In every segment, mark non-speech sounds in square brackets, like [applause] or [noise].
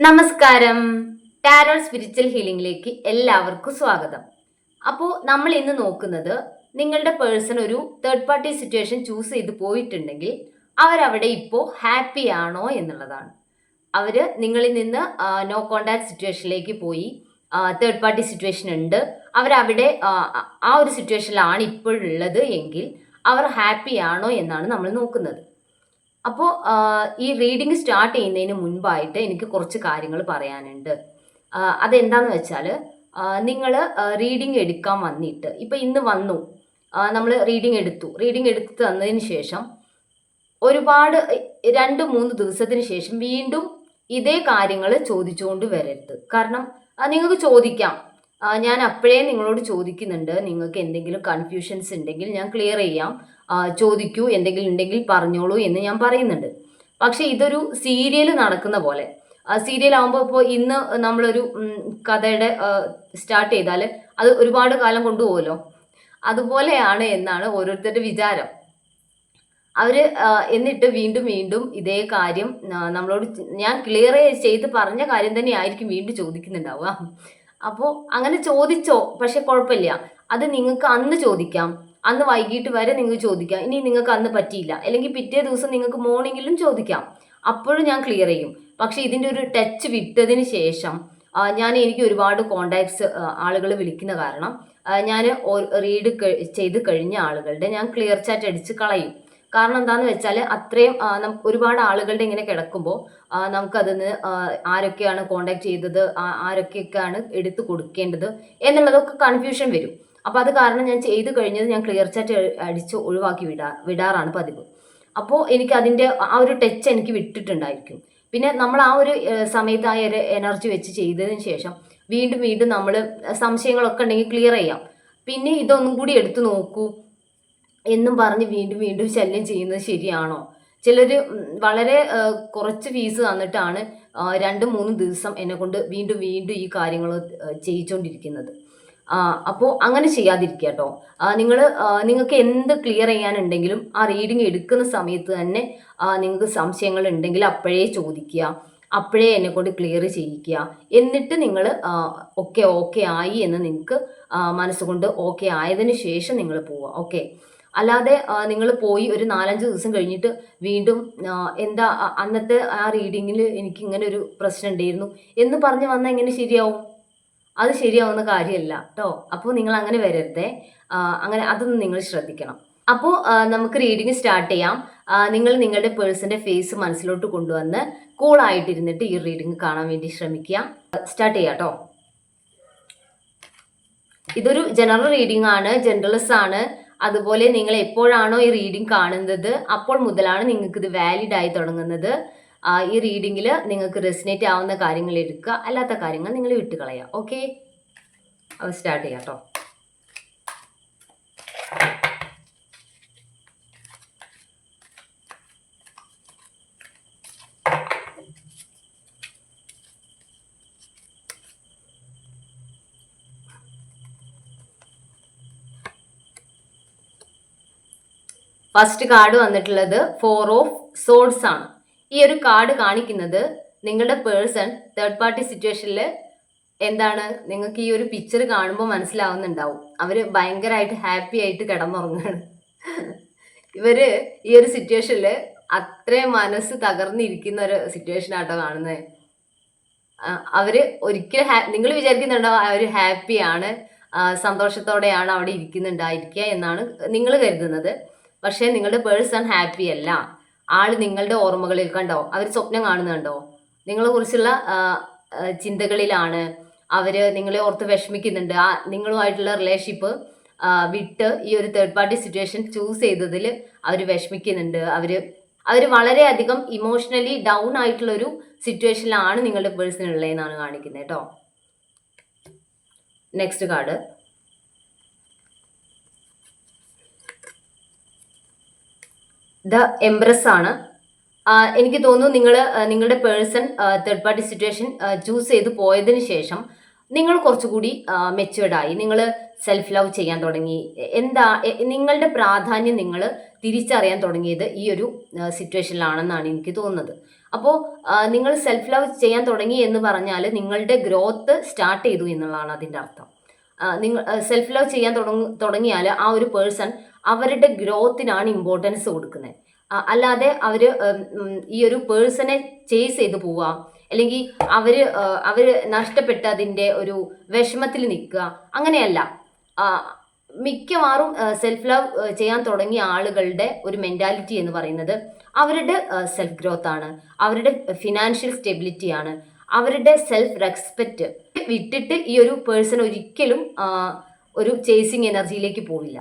നമസ്കാരം. Tarot spiritual ഹീലിംഗിലേക്ക് എല്ലാവർക്കും സ്വാഗതം. അപ്പോൾ നമ്മൾ ഇന്ന് നോക്കുന്നത് നിങ്ങളുടെ പേഴ്സൺ ഒരു തേർഡ് പാർട്ടി സിറ്റുവേഷൻ ചൂസ് ചെയ്ത് പോയിട്ടുണ്ടെങ്കിൽ അവരവിടെ ഇപ്പോൾ ഹാപ്പി ആണോ എന്നുള്ളതാണ്. അവർ നിങ്ങളിൽ നിന്ന് നോ കോണ്ടാക്ട് സിറ്റുവേഷനിലേക്ക് പോയി തേർഡ് പാർട്ടി സിറ്റുവേഷൻ ഉണ്ട്. അവരവിടെ ആ, ഒരു സിറ്റുവേഷനിലാണ് ഇപ്പോഴുള്ളത് എങ്കിൽ അവർ ഹാപ്പി ആണോ എന്നാണ് നമ്മൾ നോക്കുന്നത്. അപ്പോൾ ഈ റീഡിങ് സ്റ്റാർട്ട് ചെയ്യുന്നതിന് മുൻപായിട്ട് എനിക്ക് കുറച്ച് കാര്യങ്ങൾ പറയാനുണ്ട്. അതെന്താണെന്ന് വെച്ചാൽ നിങ്ങൾ റീഡിങ് എടുക്കാൻ വന്നിട്ട് ഇപ്പം ഇന്ന് വന്നു. നമ്മൾ റീഡിങ് എടുത്തു. റീഡിങ് എടുത്ത് തന്നതിന് ശേഷം ഒരുപാട് രണ്ട് മൂന്ന് ദിവസത്തിന് ശേഷം വീണ്ടും ഇതേ കാര്യങ്ങൾ ചോദിച്ചുകൊണ്ട് വരരുത്. കാരണം നിങ്ങൾക്ക് ചോദിക്കാം. ഞാൻ അപ്പോഴേ നിങ്ങളോട് ചോദിക്കുന്നുണ്ട്. നിങ്ങൾക്ക് എന്തെങ്കിലും കൺഫ്യൂഷൻസ് ഉണ്ടെങ്കിൽ ഞാൻ ക്ലിയർ ചെയ്യാം. ചോദിക്കൂ എന്തെങ്കിലും ഉണ്ടെങ്കിൽ പറഞ്ഞോളൂ എന്ന് ഞാൻ പറയുന്നുണ്ട്. പക്ഷെ ഇതൊരു സീരിയൽ നടക്കുന്ന പോലെ. സീരിയൽ ആകുമ്പോൾ ഇപ്പോൾ ഇന്ന് നമ്മളൊരു കഥയുടെ സ്റ്റാർട്ട് ചെയ്താൽ അത് ഒരുപാട് കാലം കൊണ്ടുപോകുമല്ലോ അതുപോലെയാണ് എന്നാണ് ഓരോരുത്തരുടെ വിചാരം. അവർ എന്നിട്ട് വീണ്ടും വീണ്ടും ഇതേ കാര്യം നമ്മളോട് ഞാൻ ക്ലിയർ ചെയ്ത് പറഞ്ഞ കാര്യം തന്നെ ആയിരിക്കും വീണ്ടും ചോദിക്കുന്നുണ്ടാവുക. അപ്പോൾ അങ്ങനെ ചോദിച്ചോ പക്ഷെ കുഴപ്പമില്ല. അത് നിങ്ങൾക്ക് അന്ന് ചോദിക്കാം. അന്ന് വൈകിട്ട് വരെ നിങ്ങൾക്ക് ചോദിക്കാം. ഇനി നിങ്ങൾക്ക് അന്ന് പറ്റിയില്ല. അല്ലെങ്കിൽ പിറ്റേ ദിവസം നിങ്ങൾക്ക് മോർണിംഗിലും ചോദിക്കാം. അപ്പോഴും ഞാൻ ക്ലിയർ ചെയ്യും. പക്ഷേ ഇതിന്റെ ഒരു ടച്ച് വിട്ടതിന് ശേഷം ഞാൻ എനിക്ക് ഒരുപാട് കോണ്ടാക്ട്സ് ആളുകൾ വിളിക്കുന്ന കാരണം ഞാൻ റീഡ് ചെയ്ത് കഴിഞ്ഞ ആളുകളുടെ ഞാൻ ക്ലിയർ ചാറ്റ് അടിച്ച് കളയും. കാരണം എന്താന്ന് വെച്ചാൽ അത്രയും നമുക്ക് ഒരുപാട് ആളുകളുടെ ഇങ്ങനെ കിടക്കുമ്പോൾ നമുക്കതിന് ആരൊക്കെയാണ് കോണ്ടാക്ട് ചെയ്തത് ആരൊക്കെയൊക്കെയാണ് എടുത്തു കൊടുക്കേണ്ടത് എന്നുള്ളതൊക്കെ കൺഫ്യൂഷൻ വരും. അപ്പോൾ അത് കാരണം ഞാൻ ചെയ്ത് കഴിഞ്ഞത് ഞാൻ ക്ലിയർ ചാറ്റ് അടിച്ച് ഒഴിവാക്കി വിടാ വിടാറാണ് പതിവ്. അപ്പോൾ എനിക്ക് അതിന്റെ ആ ഒരു ടച്ച് എനിക്ക് വിട്ടിട്ടുണ്ടായിരിക്കും. പിന്നെ നമ്മൾ ആ ഒരു സമയത്ത് ആ ഒരു എനർജി വെച്ച് ചെയ്തതിന് ശേഷം വീണ്ടും വീണ്ടും നമ്മൾ സംശയങ്ങളൊക്കെ ഉണ്ടെങ്കിൽ ക്ലിയർ ചെയ്യാം. പിന്നെ ഇതൊന്നും കൂടി എടുത്തു നോക്കൂ. എന്നും പറഞ്ഞ് വീണ്ടും വീണ്ടും ശല്യം ചെയ്യുന്നത് ശരിയാണോ? ചിലർ വളരെ കുറച്ച് ഫീസ് തന്നിട്ടാണ് രണ്ട് മൂന്ന് ദിവസം എന്നെ കൊണ്ട് വീണ്ടും വീണ്ടും ഈ കാര്യങ്ങൾ ചെയ്യിച്ചുകൊണ്ടിരിക്കുന്നത് അപ്പോൾ അങ്ങനെ ചെയ്യാതിരിക്കുക കേട്ടോ നിങ്ങൾ നിങ്ങൾക്ക് എന്ത് ക്ലിയർ ചെയ്യാനുണ്ടെങ്കിലും ആ റീഡിങ് എടുക്കുന്ന സമയത്ത് തന്നെ നിങ്ങൾക്ക് സംശയങ്ങൾ ഉണ്ടെങ്കിൽ അപ്പോഴേ ചോദിക്കുക. അപ്പോഴേ എന്നെ കൊണ്ട് ക്ലിയർ ചെയ്യിക്കുക. എന്നിട്ട് നിങ്ങൾ ഓക്കെ ഓക്കെ ആയി എന്ന് നിങ്ങൾക്ക് മനസ്സുകൊണ്ട് ഓക്കെ ആയതിനു ശേഷം നിങ്ങൾ പോവുക. ഓക്കെ അല്ലാതെ നിങ്ങൾ പോയി ഒരു നാലഞ്ച് ദിവസം കഴിഞ്ഞിട്ട് വീണ്ടും എന്താ അന്നത്തെ ആ റീഡിങ്ങിൽ എനിക്ക് ഇങ്ങനെ ഒരു പ്രശ്നം ഉണ്ടായിരുന്നു എന്ന് പറഞ്ഞു വന്നാൽ എങ്ങനെ ശരിയാവും? അത് ശരിയാവുന്ന കാര്യമല്ല കേട്ടോ അപ്പോൾ നിങ്ങൾ അങ്ങനെ വരരുതേ അങ്ങനെ അതൊന്നും നിങ്ങൾ ശ്രദ്ധിക്കണം. അപ്പോൾ നമുക്ക് റീഡിങ് സ്റ്റാർട്ട് ചെയ്യാം. നിങ്ങൾ നിങ്ങളുടെ പേഴ്സന്റെ ഫേസ് മനസ്സിലോട്ട് കൊണ്ടുവന്ന് കൂൾ ആയിട്ടിരുന്നിട്ട് ഈ റീഡിങ് കാണാൻ വേണ്ടി ശ്രമിക്കുക. സ്റ്റാർട്ട് ചെയ്യാം കേട്ടോ ഇതൊരു ജനറൽ റീഡിംഗ് ആണ് ജനറൽസ് ആണ്. അതുപോലെ നിങ്ങൾ എപ്പോഴാണോ ഈ റീഡിംഗ് കാണുന്നത് അപ്പോൾ മുതലാണ് നിങ്ങൾക്ക് ഇത് വാലിഡ് ആയി തുടങ്ങുന്നത്. ഈ റീഡിങ്ങിൽ നിങ്ങൾക്ക് റെസിനേറ്റ് ആവുന്ന കാര്യങ്ങൾ എടുക്കുക. അല്ലാത്ത കാര്യങ്ങൾ നിങ്ങൾ വിട്ടുകളയുക ഓക്കെ അപ്പോൾ സ്റ്റാർട്ട് ചെയ്യാം കേട്ടോ ഫസ്റ്റ് കാർഡ് വന്നിട്ടുള്ളത് ഫോർ ഓഫ് സോഡ്സ് ആണ്. ഈ ഒരു കാർഡ് കാണിക്കുന്നത് നിങ്ങളുടെ പേഴ്സൺ തേർഡ് പാർട്ടി സിറ്റുവേഷനിൽ എന്താണ്? നിങ്ങൾക്ക് ഈ ഒരു പിക്ചർ കാണുമ്പോൾ മനസ്സിലാവുന്നുണ്ടാവും. അവർ ഭയങ്കരമായിട്ട് ഹാപ്പി ആയിട്ട് കിടന്നുറങ്ങാണ്. ഇവർ ഈ ഒരു സിറ്റുവേഷനിൽ അത്രയും മനസ്സ് തകർന്നിരിക്കുന്ന ഒരു സിറ്റുവേഷൻ ആട്ടോ കാണുന്നത് അവർ ഒരിക്കലും നിങ്ങൾ വിചാരിക്കുന്നുണ്ടോ അവർ ഹാപ്പിയാണ് സന്തോഷത്തോടെയാണ് അവിടെ ഇരിക്കുന്നുണ്ടായിരിക്കുക എന്നാണ് നിങ്ങൾ കരുതുന്നത്. പക്ഷേ നിങ്ങളുടെ പേഴ്സൺ ഹാപ്പി അല്ല. ആൾ നിങ്ങളുടെ ഓർമ്മകളിൽ കണ്ടോ? അവർ സ്വപ്നം കാണുന്നുണ്ടോ നിങ്ങളെ കുറിച്ചുള്ള ചിന്തകളിലാണ് അവർ നിങ്ങളെ ഓർത്ത് വിഷമിക്കുന്നുണ്ട്. ആ നിങ്ങളുമായിട്ടുള്ള റിലേഷൻഷിപ്പ് വിട്ട് ഈ ഒരു തേർഡ് പാർട്ടി സിറ്റുവേഷൻ ചൂസ് ചെയ്തതിൽ അവർ വിഷമിക്കുന്നുണ്ട്. അവർ അവർ വളരെയധികം ഇമോഷണലി ഡൗൺ ആയിട്ടുള്ള ഒരു സിറ്റുവേഷനിലാണ് നിങ്ങളുടെ പേഴ്സൺ ഉള്ളതെന്നാണ് കാണിക്കുന്നത് കേട്ടോ. നെക്സ്റ്റ് കാർഡ് ദ എംബ്രസ് ആണ്. എനിക്ക് തോന്നുന്നു നിങ്ങൾ നിങ്ങളുടെ person third party situation choose ചെയ്ത് പോയതിന് ശേഷം നിങ്ങൾ കുറച്ചുകൂടി മെച്ചുവേർഡായി നിങ്ങൾ സെൽഫ് ലവ് ചെയ്യാൻ തുടങ്ങി. എന്താ നിങ്ങളുടെ പ്രാധാന്യം നിങ്ങൾ തിരിച്ചറിയാൻ തുടങ്ങിയത് ഈ ഒരു സിറ്റുവേഷനിലാണെന്നാണ് എനിക്ക് തോന്നുന്നത്. അപ്പോൾ നിങ്ങൾ സെൽഫ് ലവ് ചെയ്യാൻ തുടങ്ങി എന്ന് പറഞ്ഞാൽ നിങ്ങളുടെ ഗ്രോത്ത് സ്റ്റാർട്ട് ചെയ്തു എന്നുള്ളതാണ് അതിന്റെ അർത്ഥം. നിങ്ങൾ സെൽഫ് ലവ് ചെയ്യാൻ തുടങ്ങ തുടങ്ങിയാൽ ആ ഒരു പേഴ്സൺ അവരുടെ ഗ്രോത്തിനാണ് ഇമ്പോർട്ടൻസ് കൊടുക്കുന്നത്. അല്ലാതെ അവർ ഈ ഒരു പേഴ്സണെ ചേസ് ചെയ്ത് പോവുക അല്ലെങ്കിൽ അവർ അവർ നഷ്ടപ്പെട്ട അതിന്റെ ഒരു വിഷമത്തിൽ നിൽക്കുക അങ്ങനെയല്ല. മിക്കവാറും സെൽഫ് ലവ് ചെയ്യാൻ തുടങ്ങിയ ആളുകളുടെ ഒരു മെന്റാലിറ്റി എന്ന് പറയുന്നത് അവരുടെ സെൽഫ് ഗ്രോത്ത് ആണ്. അവരുടെ ഫിനാൻഷ്യൽ സ്റ്റെബിലിറ്റി ആണ്. അവരുടെ സെൽഫ് റെസ്പെക്റ്റ് വിട്ടിട്ട് ഈ ഒരു പേഴ്സൺ ഒരിക്കലും ഒരു ചേസിങ് എനർജിയിലേക്ക് പോവില്ല.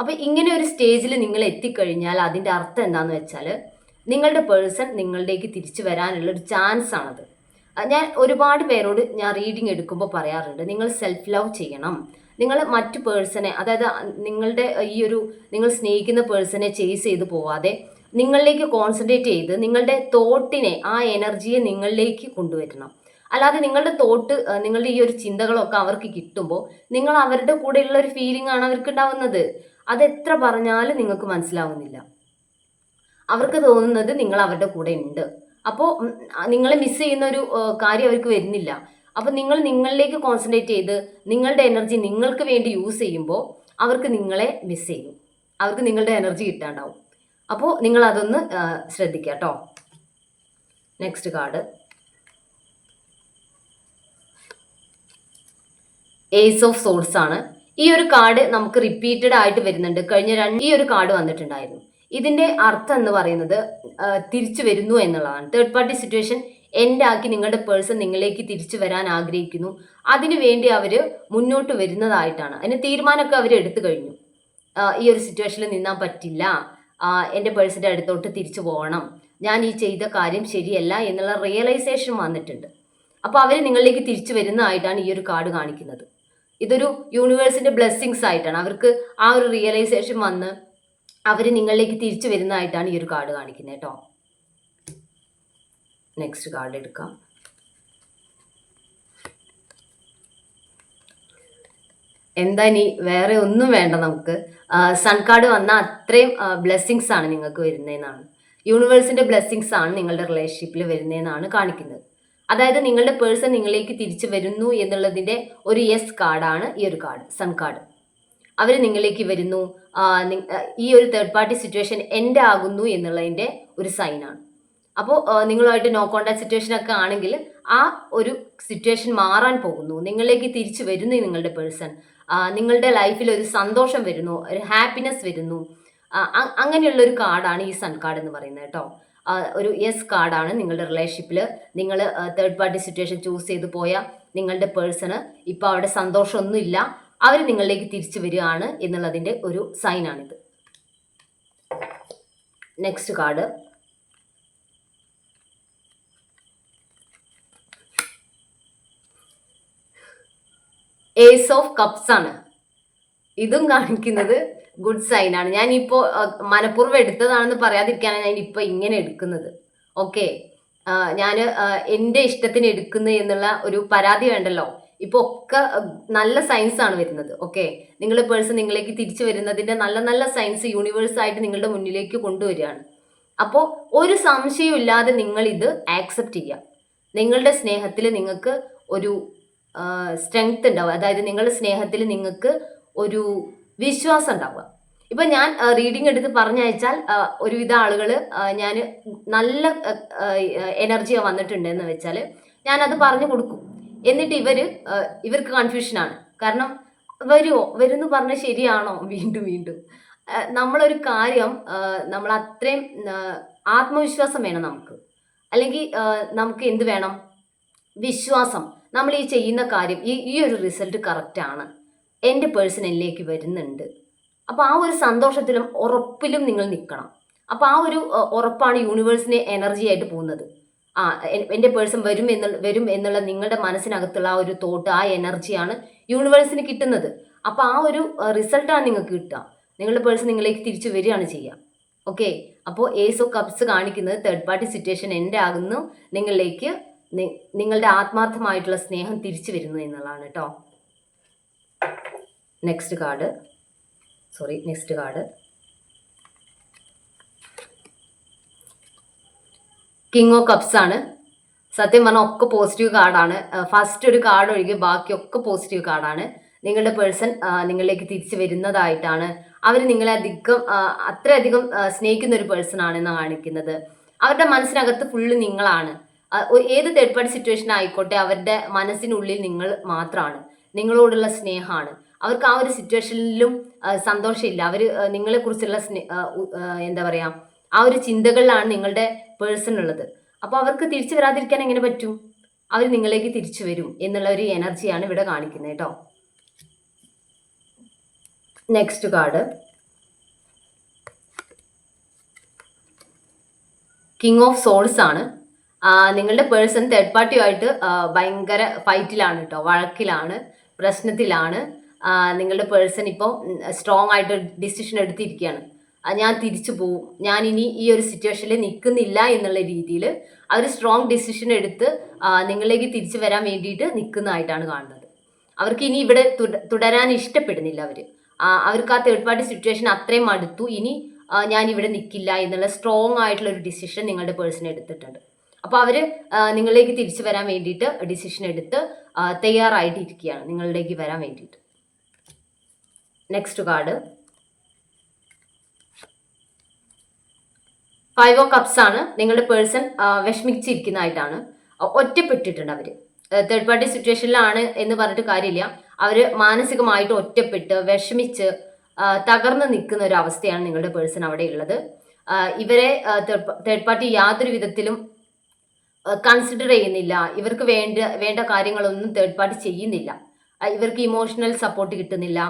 അപ്പോൾ ഇങ്ങനെ ഒരു സ്റ്റേജിൽ നിങ്ങൾ എത്തിക്കഴിഞ്ഞാൽ അതിന്റെ അർത്ഥം എന്താണെന്ന് വെച്ചാൽ നിങ്ങളുടെ പേഴ്സൺ നിങ്ങളിലേക്ക് തിരിച്ചു വരാനുള്ള ഒരു ചാൻസ് ആണത്. ഞാൻ ഒരുപാട് പേരോട് ഞാൻ റീഡിങ് എടുക്കുമ്പോൾ പറയാറുണ്ട് നിങ്ങൾ സെൽഫ് ലവ് ചെയ്യണം. നിങ്ങൾ മറ്റു പേഴ്സണെ അതായത് നിങ്ങളുടെ ഈ ഒരു നിങ്ങൾ സ്നേഹിക്കുന്ന പേഴ്സണെ ചേസ് ചെയ്ത് പോവാതെ നിങ്ങളിലേക്ക് കോൺസെൻട്രേറ്റ് ചെയ്ത് നിങ്ങളുടെ തോട്ടിനെ ആ എനർജിയെ നിങ്ങളിലേക്ക് കൊണ്ടുവരണം. അല്ലാതെ നിങ്ങളുടെ തോട്ട് നിങ്ങളുടെ ഈ ഒരു ചിന്തകളൊക്കെ അവർക്ക് കിട്ടുമ്പോൾ നിങ്ങൾ അവരുടെ കൂടെയുള്ള ഒരു ഫീലിംഗ് ആണ് അവർക്ക് ഉണ്ടാവുന്നത്. അത് എത്ര പറഞ്ഞാലും നിങ്ങൾക്ക് മനസ്സിലാവുന്നില്ല. അവർക്ക് തോന്നുന്നത് നിങ്ങൾ അവരുടെ കൂടെ ഉണ്ട്. അപ്പോൾ നിങ്ങളെ മിസ് ചെയ്യുന്ന ഒരു കാര്യം അവർക്ക് വരുന്നില്ല. അപ്പോൾ നിങ്ങൾ നിങ്ങളിലേക്ക് കോൺസെൻട്രേറ്റ് ചെയ്ത് നിങ്ങളുടെ എനർജി നിങ്ങൾക്ക് വേണ്ടി യൂസ് ചെയ്യുമ്പോൾ അവർക്ക് നിങ്ങളെ മിസ് ചെയ്യും. അവർക്ക് നിങ്ങളുടെ എനർജി കിട്ടാണ്ടാവും. അപ്പോൾ നിങ്ങൾ അതൊന്ന് ശ്രദ്ധിക്കുക കേട്ടോ next card ace of swords ആണ്. ഈ ഒരു കാർഡ് നമുക്ക് റിപ്പീറ്റഡ് ആയിട്ട് വരുന്നുണ്ട്. കഴിഞ്ഞ രണ്ട് ഈ ഒരു കാർഡ് വന്നിട്ടുണ്ടായിരുന്നു. ഇതിന്റെ അർത്ഥം എന്ന് പറയുന്നത് തിരിച്ചു വരുന്നു എന്നുള്ളതാണ്. തേർഡ് പാർട്ടി സിറ്റുവേഷൻ എൻഡ് ആക്കി നിങ്ങളുടെ പേഴ്സൺ നിങ്ങളിലേക്ക് തിരിച്ചു വരാൻ ആഗ്രഹിക്കുന്നു. അതിനു വേണ്ടി അവർ മുന്നോട്ട് വരുന്നതായിട്ടാണ്. അതിന് തീരുമാനമൊക്കെ അവർ എടുത്തു കഴിഞ്ഞു. ഈ ഒരു സിറ്റുവേഷനിൽ നിന്നാൻ പറ്റില്ല. എന്റെ പേഴ്സന്റെ അടുത്തോട്ട് തിരിച്ചു പോകണം. ഞാൻ ഈ ചെയ്ത കാര്യം ശരിയല്ല എന്നുള്ള റിയലൈസേഷൻ വന്നിട്ടുണ്ട്. അപ്പോൾ അവർ നിങ്ങളിലേക്ക് തിരിച്ചു വരുന്നതായിട്ടാണ് ഈ ഒരു കാർഡ് കാണിക്കുന്നത്. ഇതൊരു യൂണിവേഴ്സിന്റെ ബ്ലെസ്സിങ്സ് ആയിട്ടാണ്. അവർക്ക് ആ ഒരു റിയലൈസേഷൻ വന്ന് അവർ നിങ്ങളിലേക്ക് തിരിച്ചു വരുന്നതായിട്ടാണ് ഈ ഒരു കാർഡ് കാണിക്കുന്നത് കേട്ടോ. നെക്സ്റ്റ് കാർഡ് എടുക്കാം. എന്താ ഇനി വേറെ ഒന്നും വേണ്ട നമുക്ക്. സൺ കാർഡ് വന്ന അത്രയും ബ്ലെസ്സിങ്സ് ആണ് നിങ്ങൾക്ക് വരുന്നതെന്നാണ്. യൂണിവേഴ്സിന്റെ ബ്ലെസ്സിങ്സ് ആണ് നിങ്ങളുടെ റിലേഷൻഷിപ്പിൽ വരുന്നതെന്നാണ് കാണിക്കുന്നത്. അതായത് നിങ്ങളുടെ പേഴ്സൺ നിങ്ങളിലേക്ക് തിരിച്ചു വരുന്നു എന്നുള്ളതിന്റെ ഒരു യെസ് കാർഡാണ് ഈ ഒരു കാർഡ് സൺ കാർഡ് അവർ നിങ്ങളിലേക്ക് വരുന്നു. ഈ ഒരു തേർഡ് പാർട്ടി സിറ്റുവേഷൻ എന്റെ ആകുന്നു എന്നുള്ളതിന്റെ ഒരു സൈനാണ് അപ്പോൾ നിങ്ങളുമായിട്ട് നോ കോണ്ടാക്ട് സിറ്റുവേഷൻ ഒക്കെ ആണെങ്കിൽ ആ ഒരു സിറ്റുവേഷൻ മാറാൻ പോകുന്നു. നിങ്ങളിലേക്ക് തിരിച്ചു വരുന്നു നിങ്ങളുടെ പേഴ്സൺ നിങ്ങളുടെ ലൈഫിൽ ഒരു സന്തോഷം വരുന്നു ഒരു ഹാപ്പിനെസ് വരുന്നു. അങ്ങനെയുള്ള ഒരു കാർഡാണ് ഈ സൺ കാർഡ് എന്ന് പറയുന്നത് കേട്ടോ. ഒരു യെസ് കാർഡാണ് നിങ്ങളുടെ റിലേഷൻഷിപ്പിൽ നിങ്ങൾ തേർഡ് പാർട്ടി സിറ്റുവേഷൻ ചൂസ് ചെയ്ത് പോയ നിങ്ങളുടെ പേഴ്സണ് ഇപ്പോൾ അവിടെ സന്തോഷമൊന്നുമില്ല. അവർ നിങ്ങളിലേക്ക് തിരിച്ചു വരികയാണ് എന്നുള്ളതിന്റെ ഒരു സൈനാണിത് next card ace of cups ആണ്. ഇതും കാണിക്കുന്നത് ഗുഡ് സൈൻ ആണ്. ഞാൻ ഇപ്പോൾ മനഃപൂർവം എടുത്തതാണെന്ന് പറയാതിരിക്കാനാണ് ഞാൻ ഇപ്പോൾ ഇങ്ങനെ എടുക്കുന്നത്. ഓക്കെ ഞാൻ എന്റെ ഇഷ്ടത്തിന് എടുക്കുന്നു എന്നുള്ള ഒരു പരാതി വേണ്ടല്ലോ? ഇപ്പോൾ ഒക്കെ നല്ല സയൻസ് ആണ് വരുന്നത്. ഓക്കെ നിങ്ങളുടെ പേഴ്സൺ നിങ്ങളിലേക്ക് തിരിച്ചു വരുന്നതിന്റെ നല്ല നല്ല സയൻസ് യൂണിവേഴ്സ് ആയിട്ട് നിങ്ങളുടെ മുന്നിലേക്ക് കൊണ്ടുവരികയാണ്. അപ്പോൾ ഒരു സംശയവും ഇല്ലാതെ നിങ്ങൾ ഇത് ആക്സെപ്റ്റ് ചെയ്യുക. നിങ്ങളുടെ സ്നേഹത്തിൽ നിങ്ങൾക്ക് ഒരു സ്ട്രെങ്ത് ഉണ്ടാവുക. അതായത് നിങ്ങളുടെ സ്നേഹത്തിൽ നിങ്ങൾക്ക് ഒരു വിശ്വാസം ഉണ്ടാവുക. ഇപ്പം ഞാൻ റീഡിംഗ് എടുത്ത് പറഞ്ഞയച്ചാൽ ഒരുവിധ ആളുകൾ ഞാൻ നല്ല എനർജിയാണ് വന്നിട്ടുണ്ടെന്ന് വെച്ചാൽ ഞാൻ അത് പറഞ്ഞു കൊടുക്കും. എന്നിട്ട് ഇവർ ഇവർക്ക് കൺഫ്യൂഷനാണ് കാരണം വരുമോ വരുമെന്ന് പറഞ്ഞ ശരിയാണോ? [laughs] വീണ്ടും വീണ്ടും. നമ്മളൊരു കാര്യം നമ്മൾ അത്രയും ആത്മവിശ്വാസം വേണം നമുക്ക്. അല്ലെങ്കിൽ നമുക്ക് എന്ത് വേണം? വിശ്വാസം. നമ്മൾ ഈ ചെയ്യുന്ന കാര്യം ഈ ഈ ഒരു റിസൾട്ട് കറക്റ്റാണ് എന്റെ പേഴ്സൺ എന്നിലേക്ക് വരുന്നുണ്ട്. അപ്പോൾ ആ ഒരു സന്തോഷത്തിലും ഉറപ്പിലും നിങ്ങൾ നിൽക്കണം. അപ്പോൾ ആ ഒരു ഉറപ്പാണ് യൂണിവേഴ്സിനെ എനർജി ആയിട്ട് പോകുന്നത്. ആ എന്റെ പേഴ്സൺ വരും എന്നുള്ള വരും എന്നുള്ള നിങ്ങളുടെ മനസ്സിനകത്തുള്ള ആ ഒരു തോട്ട് ആ എനർജിയാണ് യൂണിവേഴ്സിന് കിട്ടുന്നത്. അപ്പോൾ ആ ഒരു റിസൾട്ടാണ് നിങ്ങൾക്ക് കിട്ടുക. നിങ്ങളുടെ പേഴ്സൺ നിങ്ങളിലേക്ക് തിരിച്ചു വരികയാണ് ചെയ്യുക. ഓക്കെ? അപ്പോൾ ഏസ് ഓഫ് കപ്സ് കാണിക്കുന്നത് തേർഡ് പാർട്ടി സിറ്റുവേഷൻ എന്റെ ആകുന്നു നിങ്ങളിലേക്ക് നിങ്ങളുടെ ആത്മാർത്ഥമായിട്ടുള്ള സ്നേഹം തിരിച്ചു വരുന്നു എന്നുള്ളതാണ് കേട്ടോ next card sorry next card. King of cups ആണ്. സത്യം പറഞ്ഞാൽ ഒക്കെ പോസിറ്റീവ് കാർഡാണ് ഫസ്റ്റ് ഒരു കാർഡ് ഒഴികെ ബാക്കിയൊക്കെ പോസിറ്റീവ് കാർഡാണ് നിങ്ങളുടെ പേഴ്സൺ നിങ്ങളിലേക്ക് തിരിച്ചു വരുന്നതായിട്ടാണ്. അവർ നിങ്ങളെ അധികം അത്രയധികം സ്നേഹിക്കുന്ന ഒരു പേഴ്സൺ ആണെന്ന് കാണിക്കുന്നത്. അവരുടെ മനസ്സിനകത്ത് ഫുള്ള് നിങ്ങളാണ്. ഏത് തേർഡ് പാർട്ടി സിറ്റുവേഷൻ ആയിക്കോട്ടെ അവരുടെ മനസ്സിനുള്ളിൽ നിങ്ങൾ മാത്രമാണ് നിങ്ങളോടുള്ള സ്നേഹമാണ് അവർക്ക് ആ ഒരു സിറ്റുവേഷനിലും സന്തോഷമില്ല. അവർ നിങ്ങളെക്കുറിച്ചുള്ള സ്നേ എന്താ പറയുക ആ ഒരു ചിന്തകളിലാണ് നിങ്ങളുടെ പേഴ്സൺ ഉള്ളത്. അപ്പോൾ അവർക്ക് തിരിച്ചു വരാതിരിക്കാൻ എങ്ങനെ പറ്റും? അവർ നിങ്ങളിലേക്ക് തിരിച്ചു വരും എന്നുള്ള ഒരു എനർജിയാണ് ഇവിടെ കാണിക്കുന്നത് കേട്ടോ. Next card king of swords ആണ്. നിങ്ങളുടെ പേഴ്സൺ തേർഡ് പാർട്ടിയുമായിട്ട് ഭയങ്കര ഫൈറ്റിലാണ് കേട്ടോ. വഴക്കിലാണ് പ്രശ്നത്തിലാണ്. നിങ്ങളുടെ പേഴ്സൺ ഇപ്പോൾ സ്ട്രോങ് ആയിട്ട് ഡിസിഷൻ എടുത്തിരിക്കുകയാണ്. ഞാൻ തിരിച്ചു പോവും. ഞാൻ ഇനി ഈ ഒരു സിറ്റുവേഷനിൽ നിൽക്കുന്നില്ല എന്നുള്ള രീതിയിൽ അവർ സ്ട്രോങ് ഡിസിഷൻ എടുത്ത് നിങ്ങളിലേക്ക് തിരിച്ചു വരാൻ വേണ്ടിയിട്ട് നിൽക്കുന്നതായിട്ടാണ് കാണുന്നത്. അവർക്ക് ഇനി ഇവിടെ തുടരാൻ ഇഷ്ടപ്പെടുന്നില്ല അവർ അവർക്ക് ആ തേർഡ് പാർട്ടി സിറ്റുവേഷൻ അത്രയും അടുത്തു ഇനി ഞാൻ ഇവിടെ നിൽക്കില്ല എന്നുള്ള സ്ട്രോങ് ആയിട്ടുള്ള ഒരു ഡിസിഷൻ നിങ്ങളുടെ പേഴ്സൺ എടുത്തിട്ടുണ്ട്. അപ്പോൾ അവർ നിങ്ങളിലേക്ക് തിരിച്ചു വരാൻ വേണ്ടിയിട്ട് ഡിസിഷൻ എടുത്ത് തയ്യാറായിട്ടിരിക്കുകയാണ് നിങ്ങളിലേക്ക് വരാൻ വേണ്ടിയിട്ട്. Next card five of cups ആണ്. നിങ്ങളുടെ പേഴ്സൺ വിഷമിച്ചിരിക്കുന്നതായിട്ടാണ്. ഒറ്റപ്പെട്ടിട്ടുണ്ട് അവർ തേർഡ് പാർട്ടി സിറ്റുവേഷനിലാണ് എന്ന് പറഞ്ഞിട്ട് കാര്യമില്ല. അവർ മാനസികമായിട്ട് ഒറ്റപ്പെട്ട് വിഷമിച്ച് തകർന്ന് നിൽക്കുന്ന ഒരു അവസ്ഥയാണ് നിങ്ങളുടെ പേഴ്സൺ അവിടെ ഉള്ളത്. ഇവരെ തേർഡ് പാർട്ടി യാതൊരു വിധത്തിലും കൺസിഡർ ചെയ്യുന്നില്ല. ഇവർക്ക് വേണ്ട വേണ്ട കാര്യങ്ങളൊന്നും തേർഡ് പാർട്ടി ചെയ്യുന്നില്ല. ഇവർക്ക് ഇമോഷണൽ സപ്പോർട്ട് കിട്ടുന്നില്ല.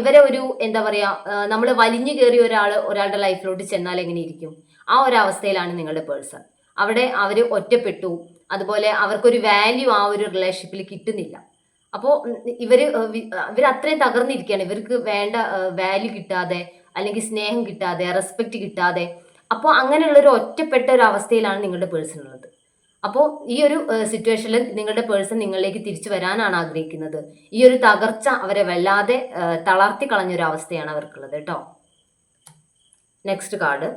ഇവരെ ഒരു എന്താ പറയാ നമ്മൾ വലിഞ്ഞു കയറിയ ഒരാൾ ഒരാളുടെ ലൈഫിലോട്ട് ചെന്നാൽ എങ്ങനെ ഇരിക്കും? ആ ഒരു അവസ്ഥയിലാണ് നിങ്ങളുടെ പേഴ്സൺ. അവിടെ അവർ ഒറ്റപ്പെട്ടു. അതുപോലെ അവർക്കൊരു വാല്യൂ ആ ഒരു റിലേഷൻഷിപ്പിൽ കിട്ടുന്നില്ല. അപ്പോൾ ഇവർ ഇവർ അത്രയും തകർന്നിരിക്കുകയാണ്. ഇവർക്ക് വേണ്ട വാല്യൂ കിട്ടാതെ അല്ലെങ്കിൽ സ്നേഹം കിട്ടാതെ റെസ്പെക്റ്റ് കിട്ടാതെ. അപ്പോൾ അങ്ങനെയുള്ള ഒരു ഒറ്റപ്പെട്ട ഒരു അവസ്ഥയിലാണ് നിങ്ങളുടെ പേഴ്സൺ ഉള്ളത്. അപ്പോൾ ഈ ഒരു സിറ്റുവേഷനിൽ നിങ്ങളുടെ പേഴ്സൺ നിങ്ങളിലേക്ക് തിരിച്ചു വരാനാണ് ആഗ്രഹിക്കുന്നത്. ഈ ഒരു തകർച്ച അവരെ വല്ലാതെ തളർത്തി കളഞ്ഞൊരു അവസ്ഥയാണ് അവർക്കുള്ളത് കേട്ടോ. നെക്സ്റ്റ് കാർഡ്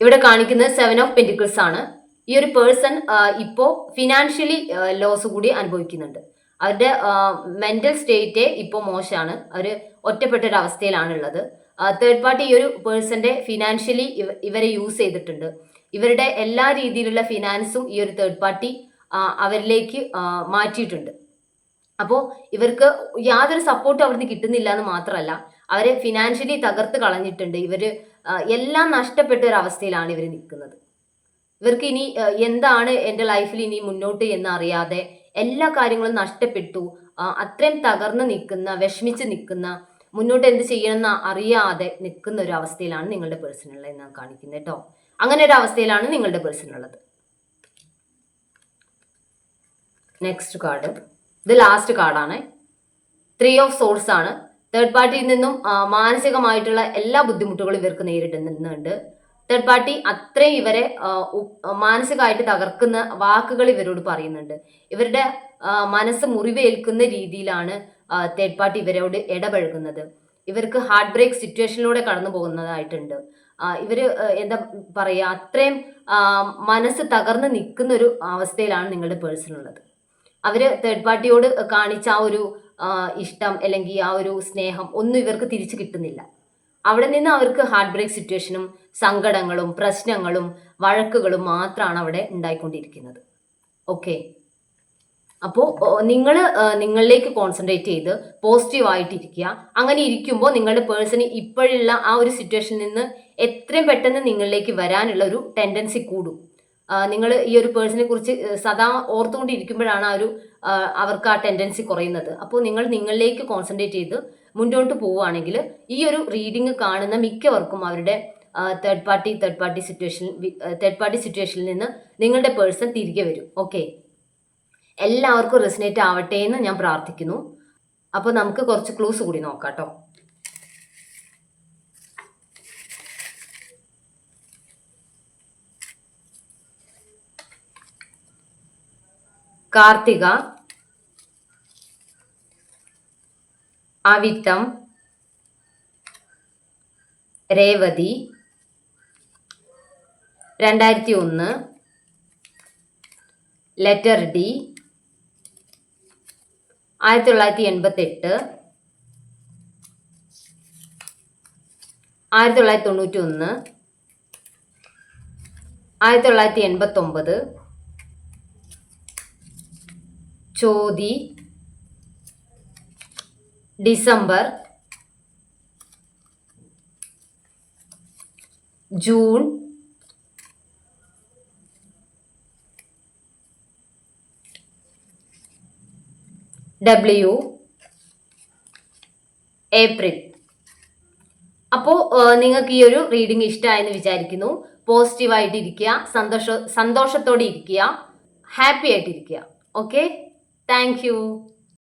ഇവിടെ കാണിക്കുന്നത് സെവൻ ഓഫ് പെന്റിക്കിൾസ് ആണ്. ഈ ഒരു പേഴ്സൺ ഇപ്പോൾ ഫിനാൻഷ്യലി ലോസ് കൂടി അനുഭവിക്കുന്നുണ്ട്. അവരുടെ മെന്റൽ സ്റ്റേറ്റ് ഇപ്പോൾ മോശമാണ്. അവർ ഒറ്റപ്പെട്ട ഒരു അവസ്ഥയിലാണുള്ളത് തേർഡ് പാർട്ടി ഈ ഒരു പേഴ്സന്റെ ഫിനാൻഷ്യലി ഇവരെ യൂസ് ചെയ്തിട്ടുണ്ട്. ഇവരുടെ എല്ലാ രീതിയിലുള്ള ഫിനാൻസും ഈ ഒരു തേർഡ് പാർട്ടി അവരിലേക്ക് മാറ്റിയിട്ടുണ്ട്. അപ്പോൾ ഇവർക്ക് യാതൊരു സപ്പോർട്ടും അവിടുന്ന് കിട്ടുന്നില്ല എന്ന് മാത്രമല്ല അവരെ ഫിനാൻഷ്യലി തകർത്ത് കളഞ്ഞിട്ടുണ്ട്. ഇവർ എല്ലാം നഷ്ടപ്പെട്ട ഒരു അവസ്ഥയിലാണ് ഇവർ നിൽക്കുന്നത്. ഇവർക്ക് ഇനി എന്താണ് എന്റെ ലൈഫിൽ ഇനി മുന്നോട്ട് എന്ന് അറിയാതെ എല്ലാ കാര്യങ്ങളും നഷ്ടപ്പെട്ടു. അത്രയും തകർന്ന് നിൽക്കുന്ന വിഷമിച്ച് നിൽക്കുന്ന മുന്നോട്ട് എന്ത് ചെയ്യണമെന്ന് അറിയാതെ നിൽക്കുന്ന ഒരു അവസ്ഥയിലാണ് നിങ്ങളുടെ പേഴ്സൺ ഉള്ളത് ഞാൻ കാണിക്കുന്നത് കേട്ടോ അങ്ങനെ ഒരു അവസ്ഥയിലാണ് നിങ്ങളുടെ പേഴ്സൺ ഉള്ളത് നെക്സ്റ്റ് കാർഡ് ഇത് ലാസ്റ്റ് കാർഡാണ് ത്രീ ഓഫ് സോഴ്സ് ആണ്. തേർഡ് പാർട്ടിയിൽ നിന്നും മാനസികമായിട്ടുള്ള എല്ലാ ബുദ്ധിമുട്ടുകളും ഇവർക്ക് നേരിടുന്നുണ്ട്. തേർഡ് പാർട്ടി അത്രയും ഇവരെ മാനസികമായിട്ട് തകർക്കുന്ന വാക്കുകൾ ഇവരോട് പറയുന്നുണ്ട്. ഇവരുടെ മനസ്സ് മുറിവേൽക്കുന്ന രീതിയിലാണ് തേർഡ് പാർട്ടി ഇവരോട് ഇടപഴകുന്നത്. ഇവർക്ക് ഹാർട്ട് ബ്രേക്ക് സിറ്റുവേഷനിലൂടെ കടന്നു പോകുന്നതായിട്ടുണ്ട്. ഇവർ എന്താ പറയുക അത്രയും മനസ്സ് തകർന്ന് നിൽക്കുന്ന ഒരു അവസ്ഥയിലാണ് നിങ്ങളുടെ പേഴ്സൺ ഉള്ളത്. അവർ തേർഡ് പാർട്ടിയോട് കാണിച്ച ആ ഒരു ഇഷ്ടം അല്ലെങ്കിൽ ആ ഒരു സ്നേഹം ഒന്നും ഇവർക്ക് തിരിച്ചു കിട്ടുന്നില്ല. അവിടെ നിന്ന് അവർക്ക് ഹാർട്ട് ബ്രേക്ക് സിറ്റുവേഷനും സങ്കടങ്ങളും പ്രശ്നങ്ങളും വഴക്കുകളും മാത്രമാണ് അവിടെ ഉണ്ടായിക്കൊണ്ടിരിക്കുന്നത്. ഓക്കെ അപ്പോൾ നിങ്ങൾ നിങ്ങളിലേക്ക് കോൺസെൻട്രേറ്റ് ചെയ്ത് പോസിറ്റീവായിട്ടിരിക്കുക അങ്ങനെ ഇരിക്കുമ്പോൾ നിങ്ങളുടെ പേഴ്സൺ ഇപ്പോഴുള്ള ആ ഒരു സിറ്റുവേഷനിൽ നിന്ന് എത്രയും പെട്ടെന്ന് നിങ്ങളിലേക്ക് വരാനുള്ള ഒരു ടെൻഡൻസി കൂടും. നിങ്ങൾ ഈ ഒരു പേഴ്സണെ കുറിച്ച് സദാ ഓർത്തുകൊണ്ടിരിക്കുമ്പോഴാണ് ആ ഒരു അവർക്ക് ആ ടെൻഡൻസി കുറയുന്നത്. അപ്പോൾ നിങ്ങൾ നിങ്ങളിലേക്ക് കോൺസെൻട്രേറ്റ് ചെയ്ത് മുന്നോട്ട് പോവുകയാണെങ്കിൽ ഈ ഒരു റീഡിങ് കാണുന്ന മിക്കവർക്കും അവരുടെ third party third party situation third party സിറ്റുവേഷനിൽ നിന്ന് നിങ്ങളുടെ പേഴ്സൺ തിരികെ വരും. ഓക്കെ എല്ലാവർക്കും റെസിനേറ്റ് ആവട്ടെ എന്ന് ഞാൻ പ്രാർത്ഥിക്കുന്നു. അപ്പോൾ നമുക്ക് കുറച്ച് ക്ലൂസ് കൂടി നോക്കാം കേട്ടോ കാർത്തിക അവിത്തം രേവതി രണ്ടായിരത്തി ഒന്ന് ലെറ്റർ ഡി ആയിരത്തി തൊള്ളായിരത്തി എൺപത്തെട്ട് ആയിരത്തി തൊള്ളായിരത്തി തൊണ്ണൂറ്റി ഒന്ന് ആയിരത്തി തൊള്ളായിരത്തി എൺപത്തൊമ്പത് ചോതി. ഡിസംബർ. ജൂൺ. ഡബ്ല്യു ഏപ്രിൽ അപ്പോൾ നിങ്ങൾക്ക് ഈ ഒരു റീഡിംഗ് ഇഷ്ടമായെന്ന് വിചാരിക്കുന്നു. പോസിറ്റീവായിട്ട് ഇരിക്കുക സന്തോഷ സന്തോഷത്തോടെ ഇരിക്കുക ഹാപ്പി ആയിട്ടിരിക്കുക. Okay thank you